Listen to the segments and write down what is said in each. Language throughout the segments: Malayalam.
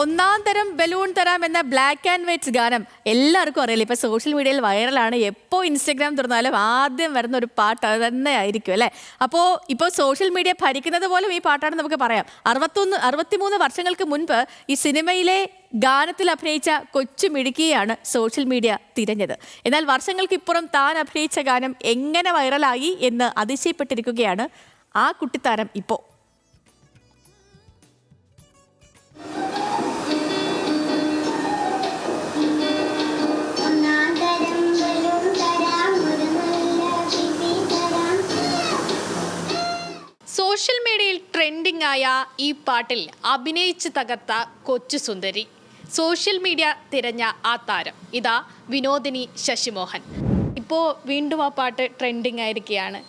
ഒന്നാം തരം ബലൂൺ തരാം എന്ന ബ്ലാക്ക് ആൻഡ് വൈറ്റ് ഗാനം എല്ലാവർക്കും അറിയില്ല? ഇപ്പൊ സോഷ്യൽ മീഡിയയിൽ വൈറലാണ് എപ്പോൾ ഇൻസ്റ്റഗ്രാം തുറന്നാലും ആദ്യം വരുന്ന ഒരു പാട്ട് അത് തന്നെ ആയിരിക്കും അല്ലേ? അപ്പോൾ ഇപ്പോൾ സോഷ്യൽ മീഡിയ ഭരിക്കുന്നത് പോലും ഈ പാട്ടാണ് നമുക്ക് പറയാം. അറുപത്തൊന്ന് അറുപത്തിമൂന്ന് വർഷങ്ങൾക്ക് മുൻപ് ഈ സിനിമയിലെ ഗാനത്തിൽ അഭിനയിച്ച കൊച്ചു മിടുക്കിയാണ് സോഷ്യൽ മീഡിയ തിരഞ്ഞത്. എന്നാൽ വർഷങ്ങൾക്കിപ്പുറം താൻ അഭിനയിച്ച ഗാനം എങ്ങനെ വൈറലായി എന്ന് അതിശയപ്പെട്ടിരിക്കുകയാണ് ആ കുട്ടിത്താരം ഇപ്പോൾ ട്രെൻഡിംഗ് ആയ ഈ പാട്ടിൽ അഭിനയിച്ച് തകർത്ത കൊച്ചു സുന്ദരി. സോഷ്യൽ മീഡിയ തിരഞ്ഞ ആ താരം. ഇതാ വിനോദിനി ശശിമോഹൻ. ഇപ്പോൾ വീണ്ടും ആ പാട്ട് ട്രെൻഡിങ് ആയിരിക്കുകയാണ്.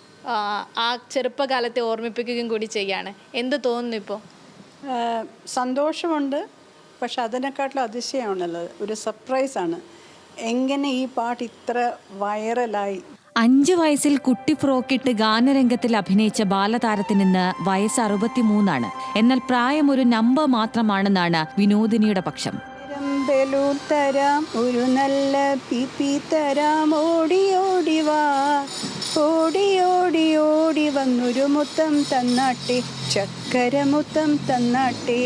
ആ, ചെറുപ്പകാലത്തെ ഓർമ്മിപ്പിക്കുകയും കൂടി ചെയ്യാണ്. എന്ത് തോന്നുന്നു ഇപ്പോൾ സന്തോഷമുണ്ട്. പക്ഷെ അതിനെക്കാട്ടിലും അതിശയമാണുള്ളത്. ഒരു സർപ്രൈസാണ് എങ്ങനെ ഈ പാട്ട് ഇത്ര വൈറലായി അഞ്ച് വയസ്സിൽ കുട്ടി ഫ്രോക്കിട്ട് ഗാനരംഗത്തിൽ അഭിനയിച്ച ബാലതാരത്തിന് ഇന്ന് വയസ്സ് അറുപത്തിമൂന്നാണ്. എന്നാൽ പ്രായം ഒരു നമ്പർ മാത്രമാണെന്നാണ് വിനോദിനിയുടെ പക്ഷം. തരാം ഒരു നല്ല പിപി തരാം. ഓടി ഓടി വാ. ഓടി ഓടി ഓടി വന്നൊരു മുത്തം തന്നാട്ടെ. തന്നാട്ടെ.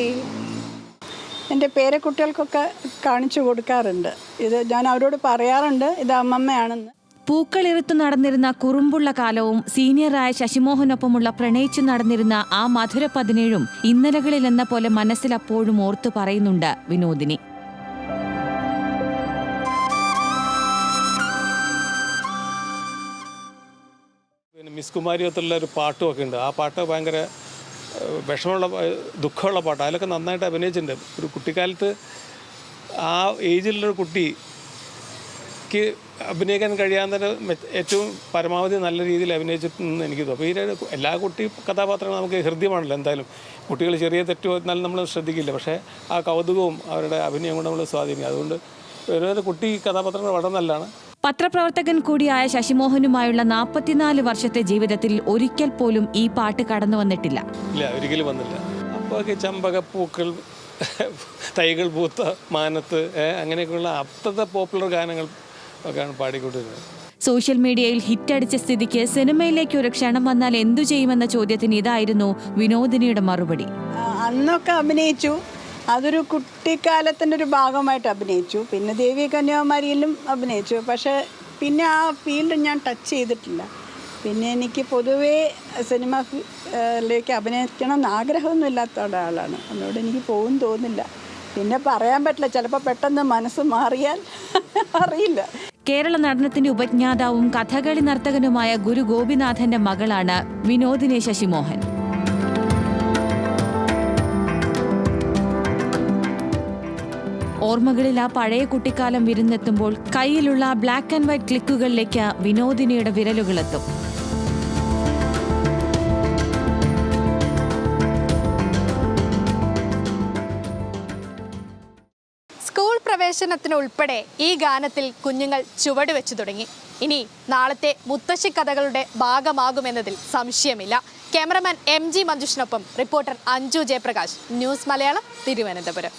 എന്റെ പേരക്കുട്ടികൾക്കൊക്കെ കാണിച്ചു കൊടുക്കാറുണ്ട്. ഇത് ഞാൻ അവരോട് പറയാറുണ്ട് ഇത് അമ്മമ്മയാണെന്ന്. പൂക്കളിറുത്തു നടന്നിരുന്ന കുറുമ്പുള്ള കാലവും സീനിയറായ ശശിമോഹനൊപ്പമുള്ള പ്രണയിച്ചു നടന്നിരുന്ന ആ മധുര പതിനേഴും ഇന്നലകളിൽ എന്ന പോലെ മനസ്സിൽ അപ്പോഴും ഓർത്തു പറയുന്നുണ്ട് വിനോദിനി. പിന്നെ മിസ് കുമാരിയത്തുള്ള ഒരു പാട്ടും ഒക്കെ ഉണ്ട്. ആ പാട്ട് ഭയങ്കര വിഷമമുള്ള ദുഃഖമുള്ള പാട്ട്. അതിലൊക്കെ നന്നായിട്ട് അഭിനയിച്ചിട്ടുണ്ട്. ഒരു കുട്ടിക്കാലത്ത് ആ ഏജിലുള്ളൊരു കുട്ടിക്ക് അഭിനയിക്കാൻ കഴിയാവുന്ന ഏറ്റവും പരമാവധി നല്ല രീതിയിൽ അഭിനയിച്ചിട്ടുണ്ടെന്ന് എനിക്ക് തോന്നുന്നു. അപ്പോൾ ഈ എല്ലാ കുട്ടി കഥാപാത്രങ്ങളും നമുക്ക് ഹൃദ്യമാണല്ലോ എന്തായാലും. കുട്ടികൾ ചെറിയ തെറ്റ് വന്നാലും നമ്മൾ ശ്രദ്ധിക്കില്ല. പക്ഷേ ആ കൗതുകവും അവരുടെ അഭിനയം കൊണ്ട് നമ്മൾ സ്വാധീനിക്കും. അതുകൊണ്ട് ഓരോരോ കുട്ടി കഥാപാത്രങ്ങൾ വളരെ നല്ലതാണ്. പത്രപ്രവർത്തകൻ കൂടിയായ ശശിമോഹനുമായുള്ള നാൽപ്പത്തിനാല് വർഷത്തെ ജീവിതത്തിൽ ഒരിക്കൽ പോലും ഈ പാട്ട് കടന്നു വന്നിട്ടില്ല. ഇല്ല ഒരിക്കലും വന്നില്ല. അപ്പോൾ ചമ്പകപ്പൂക്കൾ തൈകൾ പൂത്ത മാനത്ത് അങ്ങനെയൊക്കെയുള്ള അത്തത്തെ പോപ്പുലർ ഗാനങ്ങൾ ഒക്കെയാണ് പാടിക്കൊണ്ടിരുന്നത്. സോഷ്യൽ മീഡിയയിൽ ഹിറ്റടിച്ച സ്ഥിതിക്ക് സിനിമയിലേക്ക് ഒരു ക്ഷണം വന്നാൽ എന്തു ചെയ്യുമെന്ന ചോദ്യത്തിന് ഇതായിരുന്നു വിനോദിനിയുടെ മറുപടി. അന്നൊക്കെ അഭിനയിച്ചു. അതൊരു കുട്ടിക്കാലത്തിന്റെ ഒരു ഭാഗമായിട്ട് അഭിനയിച്ചു. പിന്നെ ദേവി കന്യാകുമാരിയിലും അഭിനയിച്ചു. പക്ഷേ പിന്നെ ആ ഫീൽഡ് ഞാൻ ടച്ച് ചെയ്തിട്ടില്ല. പിന്നെ എനിക്ക് പൊതുവേ സിനിമ ലേക്ക് അഭിനയിക്കണം എന്ന് ആഗ്രഹമൊന്നും ഇല്ലാത്ത ഒരാളാണ്. അതുകൊണ്ട് എനിക്ക് പോകും തോന്നില്ല പിന്നെ പറയാൻ പറ്റില്ല. ചിലപ്പോൾ പെട്ടെന്ന് മനസ്സ് മാറിയാൽ അറിയില്ല. കേരള നടനത്തിന്റെ ഉപജ്ഞാതാവും കഥകളി നർത്തകനുമായ ഗുരു ഗോപിനാഥന്റെ മകളാണ് വിനോദിനി ശശിമോഹൻ. ഓർമ്മകളിൽ ആ പഴയ കുട്ടിക്കാലം വിരുന്നെത്തുമ്പോൾ കയ്യിലുള്ള ബ്ലാക്ക് ആൻഡ് വൈറ്റ് ക്ലിക്കുകളിലേക്ക് വിനോദിനിയുടെ വിരലുകളെത്തും. സ്കൂൾ പ്രവേശനത്തിന് ഉൾപ്പെടെ ഈ ഗാനത്തിൽ കുഞ്ഞുങ്ങൾ ചുവട് വെച്ചു തുടങ്ങി. ഇനി നാളത്തെ മുത്തശ്ശി കഥകളുടെ ഭാഗമാകുമെന്നതിൽ സംശയമില്ല. ക്യാമറമാൻ എം ജി മഞ്ജുഷിനൊപ്പം റിപ്പോർട്ടർ അഞ്ജു ജയപ്രകാശ്. ന്യൂസ് മലയാളം തിരുവനന്തപുരം.